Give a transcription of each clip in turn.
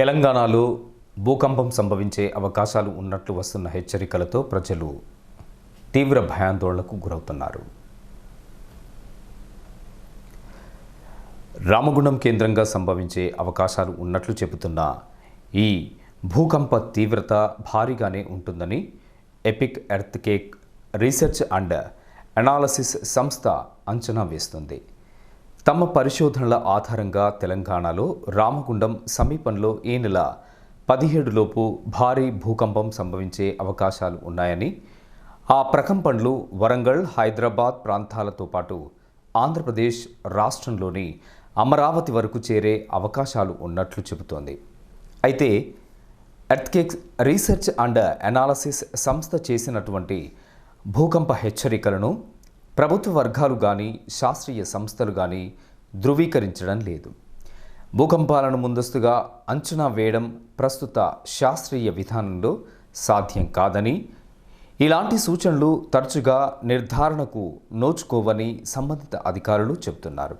తెలంగాణలో భూకంపం సంభవించే అవకాశాలు ఉన్నట్లు వస్తున్న హెచ్చరికలతో ప్రజలు తీవ్ర భయాందోళనకు గురవుతున్నారు. రామగుండం కేంద్రంగా సంభవించే అవకాశాలు ఉన్నట్లు చెబుతున్న ఈ భూకంప తీవ్రత భారీగానే ఉంటుందని epic earthquake research and analysis సంస్థ అంచనా వేస్తుంది. తమ పరిశోధనల ఆధారంగా తెలంగాణలో రామగుండం సమీపంలో ఈ నెల పదిహేడులోపు భారీ భూకంపం సంభవించే అవకాశాలు ఉన్నాయని ఆ ప్రకంపనలు వరంగల్ హైదరాబాద్ ప్రాంతాలతో పాటు ఆంధ్రప్రదేశ్ రాష్ట్రంలోని అమరావతి వరకు చేరే అవకాశాలు ఉన్నట్లు చెబుతోంది. అయితే ఎర్త్కేక్స్ రీసెర్చ్ అండ్ అనాలసిస్ సంస్థ చేసినటువంటి భూకంప హెచ్చరికలను ప్రభుత్వ వర్గాలు కానీ శాస్త్రీయ సంస్థలు కానీ ధృవీకరించడం లేదు. భూకంపాలను ముందస్తుగా అంచనా వేయడం ప్రస్తుత శాస్త్రీయ విధానంలో సాధ్యం కాదని ఇలాంటి సూచనలు తరచుగా నిర్ధారణకు నోచుకోవని సంబంధిత అధికారులు చెబుతున్నారు.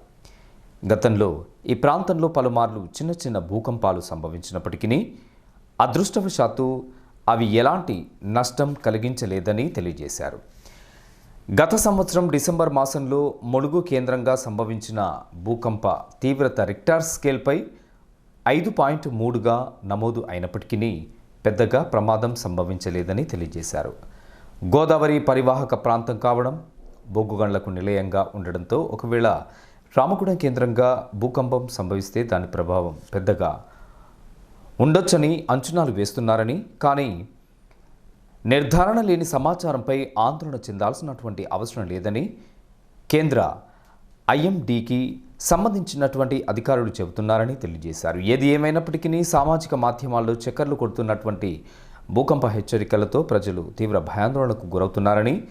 గతంలో ఈ ప్రాంతంలో పలుమార్లు చిన్న చిన్న భూకంపాలు సంభవించినప్పటికీ అదృష్టవశాత్తు అవి ఎలాంటి నష్టం కలిగించలేదని తెలియజేశారు. గత సంవత్సరం డిసెంబర్ మాసంలో ములుగు కేంద్రంగా సంభవించిన భూకంప తీవ్రత రిక్టార్ స్కేల్పై ఐదు పాయింట్ మూడుగా నమోదు అయినప్పటికీ పెద్దగా ప్రమాదం సంభవించలేదని తెలియజేశారు. గోదావరి పరివాహక ప్రాంతం కావడం బొగ్గుగండ్లకు నిలయంగా ఉండడంతో ఒకవేళ రామగుడం కేంద్రంగా భూకంపం సంభవిస్తే దాని ప్రభావం పెద్దగా ఉండొచ్చని అంచనాలు వేస్తున్నారని కానీ నిర్ధారణ లేని సమాచారంపై ఆందోళన చెందాల్సినటువంటి అవసరం లేదని కేంద్ర ఐఎండికి సంబంధించినటువంటి అధికారులు చెబుతున్నారని తెలియజేశారు. ఏది ఏమైనప్పటికీ సామాజిక మాధ్యమాల్లో చక్కర్లు కొడుతున్నటువంటి భూకంప హెచ్చరికలతో ప్రజలు తీవ్ర భయాందోళనకు గురవుతున్నారని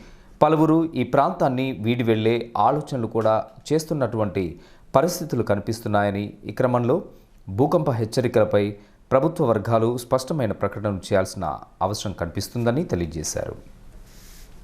పలువురు ఈ ప్రాంతాన్ని వీడి వెళ్ళే ఆలోచనలు కూడా చేస్తున్నటువంటి పరిస్థితులు కనిపిస్తున్నాయని ఈ క్రమంలో భూకంప హెచ్చరికలపై ప్రభుత్వ వర్గాలు స్పష్టమైన ప్రకటనలు చేయాల్సిన అవసరం కనిపిస్తుందని తెలియజేశారు.